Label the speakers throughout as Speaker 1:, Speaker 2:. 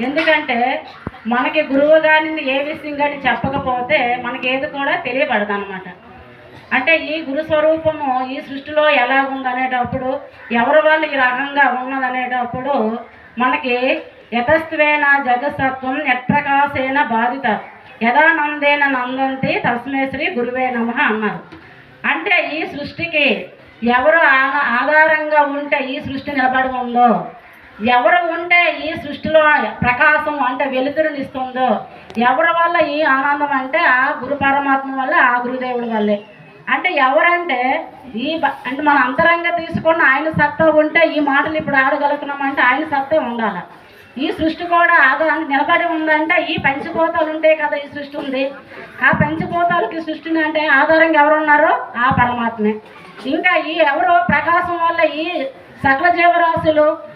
Speaker 1: ఎందుకంటే మనకి గురువు గారిని ఏ విషయం కానీ చెప్పకపోతే మనకి ఏది కూడా తెలియబడదు అనమాట అంటే ఈ గురు స్వరూపము ఈ సృష్టిలో ఎలా ఉందనేటప్పుడు ఎవరి వాళ్ళు ఈ రకంగా ఉన్నదనేటప్పుడు మనకి యతస్వేన జగసత్వం యత్ప్రకాశేన బాధిత యథానందేన నందంతి తస్మే శ్రీ గురువే నమ అన్నారు. అంటే ఈ సృష్టికి ఎవరు ఆ- ఆధారంగా ఉంటే ఈ సృష్టి నిలబడి ఉందో ఎవరు ఉంటే ఈ సృష్టిలో ప్రకాశం అంటే వెలుతురునిస్తుందో ఎవరి వల్ల ఈ ఆనందం అంటే ఆ గురు పరమాత్మ వల్ల ఆ గురుదేవుడి వల్లే. అంటే ఎవరంటే ఈ అంటే మన అంతరంగా తీసుకున్న ఆయన సత్తా ఉంటే ఈ మాటలు ఇప్పుడు ఆడగలుగుతున్నామంటే ఆయన సత్తే ఉండాలి. ఈ సృష్టి కూడా ఆధారానికి నిలబడి ఉందంటే ఈ పంచభూతాలు ఉంటాయి కదా ఈ సృష్టి ఉంది. ఆ పంచభూతాలకి సృష్టిని అంటే ఆధారంగా ఎవరు ఉన్నారో ఆ పరమాత్మే. ఇంకా ఈ ఎవరు ప్రకాశం వల్ల ఈ సకల జీవరాశులు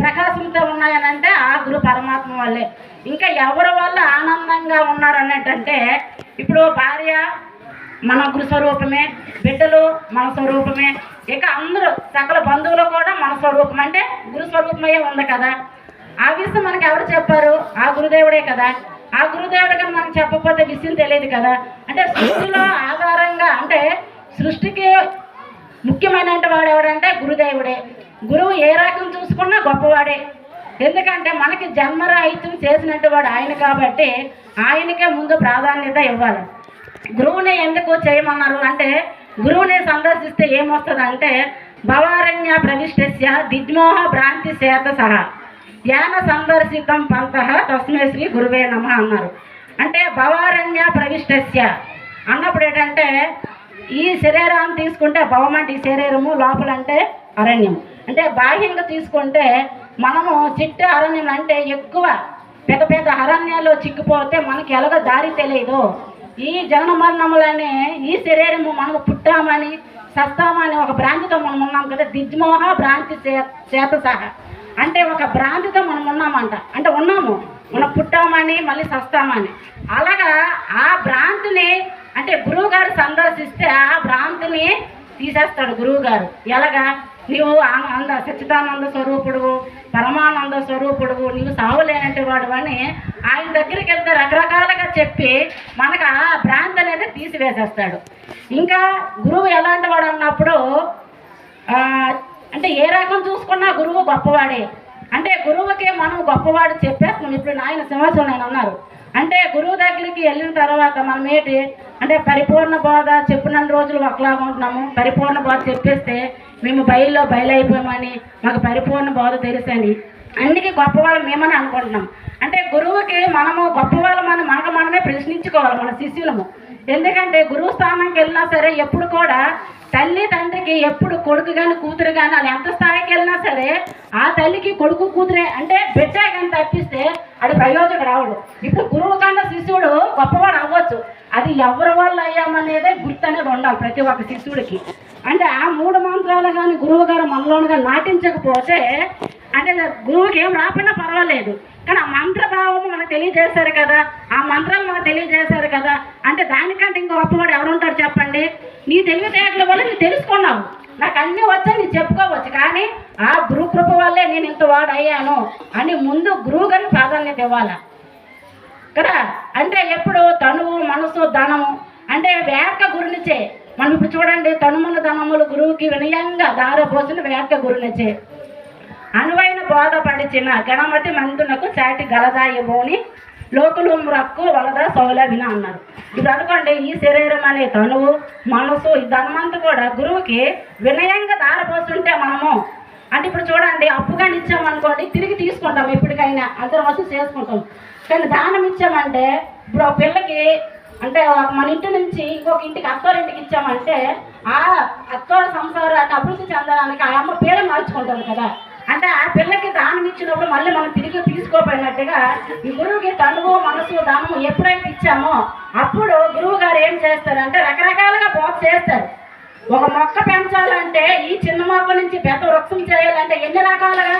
Speaker 1: ప్రకాశంతో ఉన్నాయనంటే ఆ గురు పరమాత్మ వల్లే. ఇంకా ఎవరి వల్ల ఆనందంగా ఉన్నారనేటంటే ఇప్పుడు భార్య మన గురు స్వరూపమే బిడ్డలు మన స్వరూపమే. ఇక అందరూ సకల బంధువులు కూడా మన స్వరూపం. అంటే గురు స్వరూపమయ్యే ఉంది కదా. ఆ విషయం మనకి ఎవరు చెప్పారు? ఆ గురుదేవుడే కదా. ఆ గురుదేవుడు కానీ మనకు చెప్పకపోతే విషయం తెలియదు కదా. అంటే సృష్టిలో ఆధారంగా అంటే సృష్టికి ముఖ్యమైన వాడు ఎవడంటే గురుదేవుడే. గురువు ఏ రకం చూసుకున్నా గొప్పవాడే. ఎందుకంటే మనకి జన్మరాహిత్యం చేసినట్టు వాడు ఆయన కాబట్టి ఆయనకే ముందు ప్రాధాన్యత ఇవ్వాలి. గురువుని ఎందుకు చేయమన్నారు అంటే గురువుని సందర్శిస్తే ఏమొస్తుంది అంటే భవారణ్య ప్రవిష్టస్య దిగ్మోహ భ్రాంతి చేత సహా. యాన సందర్శితం పంత తస్మే శ్రీ గురువే నమ అన్నారు. అంటే భవారణ్య ప్రవిష్టస్య అన్నప్పుడు ఏంటంటే ఈ శరీరాన్ని తీసుకుంటే భవం అంటే ఈ శరీరము లోపలంటే అరణ్యం అంటే బాహ్యంగా తీసుకుంటే మనము చిట్ట అరణ్యం అంటే ఎక్కువ పెద్ద పెద్ద అరణ్యాల్లో చిక్కిపోతే మనకి ఎలాగో దారి తెలియదు. ఈ జనన మరణములనే ఈ శరీరము మనము పుట్టామని సస్తామని ఒక భ్రాంతితో మనం ఉన్నాం కదా దిగ్మోహ భ్రాంతి చే- చేత సహా అంటే ఒక భ్రాంతితో మనం ఉన్నామంట. అంటే ఉన్నాము. మనం పుట్టామని మళ్ళీ సస్తామని. అలాగా ఆ భ్రాంతిని అంటే గురువు గారు సందర్శిస్తే ఆ భ్రాంతిని తీసేస్తాడు గురువు గారు ఎలాగా? నీవు ఆనంద సచ్చిదానంద స్వరూపుడు పరమానంద స్వరూపుడు నీవు సావులేనంటే వాడు అని ఆయన దగ్గరికి వెళ్తే రకరకాలుగా చెప్పి మనకు ఆ భ్రాంతి అనేది తీసివేసేస్తాడు. ఇంకా గురువు ఎలాంటి వాడు అన్నప్పుడు అంటే ఏ రకం చూసుకున్నా గురువు గొప్పవాడే. అంటే గురువుకి మనం గొప్పవాడు చెప్పేస్తున్నాం. ఇప్పుడు నాయన సింహాసనం ఆయన ఉన్నారు. అంటే గురువు దగ్గరికి వెళ్ళిన తర్వాత మనం ఏంటి? అంటే పరిపూర్ణ బోధ చెప్పిన రోజులు ఒకలాగా ఉంటున్నాము. పరిపూర్ణ బోధ చెప్పేస్తే మేము బయల్లో బయలైపోయామని మాకు పరిపూర్ణ బోధ తెలుసని. అన్నికి గొప్పవాళ్ళం మేమని అనుకుంటున్నాం? అంటే గురువుకి మనము గొప్పవాళ్ళమని మనకు మనమే ప్రశ్నించుకోవాలి మన శిష్యులము. ఎందుకంటే గురువు స్థానంకి వెళ్ళినా సరే ఎప్పుడు కూడా తల్లి తండ్రికి ఎప్పుడు కొడుకు కానీ కూతురు కానీ వాళ్ళు ఎంత స్థాయికి వెళ్ళినా సరే ఆ తల్లికి కొడుకు కూతురే అంటే బిడ్డ కానీ తప్పిస్తే అది ప్రయోజకుడు రావడు. ఇప్పుడు గురువు కన్నా శిష్యుడు గొప్పవాడు అవ్వచ్చు. అది ఎవరి వల్ల అయ్యామనేదే గుర్తు అనేది ఉండాలి ప్రతి ఒక్క శిష్యుడికి. అంటే ఆ మూడు మంత్రాలు కానీ గురువు గారు మనలోనుగా నాటించకపోతే అంటే గురువుకి ఏం రాకుండా పర్వాలేదు. కానీ ఆ మంత్రభావం మనకు తెలియజేశారు కదా. ఆ మంత్రాలు మనకు తెలియజేశారు కదా. అంటే దానికంటే ఇంకో గొప్పవాడు ఎవరుంటారు చెప్పండి? నీ తెలివితేటల వల్ల నువ్వు తెలుసుకున్నావు. నాకు అన్నీ వచ్చా చెప్పుకోవచ్చు. కానీ ఆ గురు కృప వల్లే నేను ఇంత వాడు అయ్యాను అని ముందు గురువు గారి ప్రాధాన్యత ఇవ్వాలి? కదా? అంటే ఎప్పుడు తనువు మనసు ధనము. అంటే వేర్క గురునిచే. మనం ఇప్పుడు చూడండి తనుముల ధనములు గురువుకి వినయంగా దారపోసిన వేర్క గురునిచే. అనువైన బోధపడిచిన గణమతి మందునకు సాటి గలదాయబోని లోకులు రక్కు వలద సౌలభిన అన్నారు. ఇప్పుడు అనుకోండి ఈ శరీరం అనే తనువు మనసు ఈ ధనమంతా కూడా గురువుకి వినయంగా దారపోస్తుంటే మనము అంటే ఇప్పుడు చూడండి అప్పుగాని ఇచ్చామనుకోండి తిరిగి తీసుకుంటాం ఎప్పటికైనా అందరం వసూలు చేసుకుంటాం. కానీ దానం ఇచ్చామంటే ఇప్పుడు ఒక పిల్లకి అంటే మన ఇంటి నుంచి ఇంకొక ఇంటికి అత్తోరింటికి ఇచ్చామంటే ఆ అత్తోడ సంసారాన్ని అభివృద్ధి చెందడానికి ఆ అమ్మ పేరు మార్చుకుంటుంది కదా. అంటే ఆ పిల్లకి దానం ఇచ్చినప్పుడు మళ్ళీ మనం తిరిగి తీసుకోపోయినట్టుగా ఈ గురువుకి తనువు మనసు దానము ఎప్పుడైతే ఇచ్చామో అప్పుడు గురువు గారు ఏం చేస్తారంటే రకరకాలుగా బోధ చేస్తారు. ఒక మొక్క పెంచాలంటే ఈ చిన్న మొక్క నుంచి పెద్ద వృక్షం చేయాలంటే ఎన్ని రకాలుగా?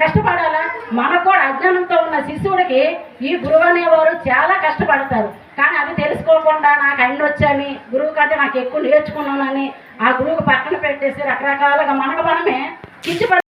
Speaker 1: కష్టపడాలా? మనకు కూడా అజ్ఞానంతో ఉన్న శిశువుడికి ఈ గురువు అనేవారు చాలా కష్టపడతారు. కానీ అది తెలుసుకోకుండా నాకు అన్ని వచ్చాయని గురువు కంటే నాకు ఎక్కువ నేర్చుకున్నానని ఆ గురువుకు పక్కన పెట్టేసి రకరకాలుగా మనకు మనమే కిచ్చిపడి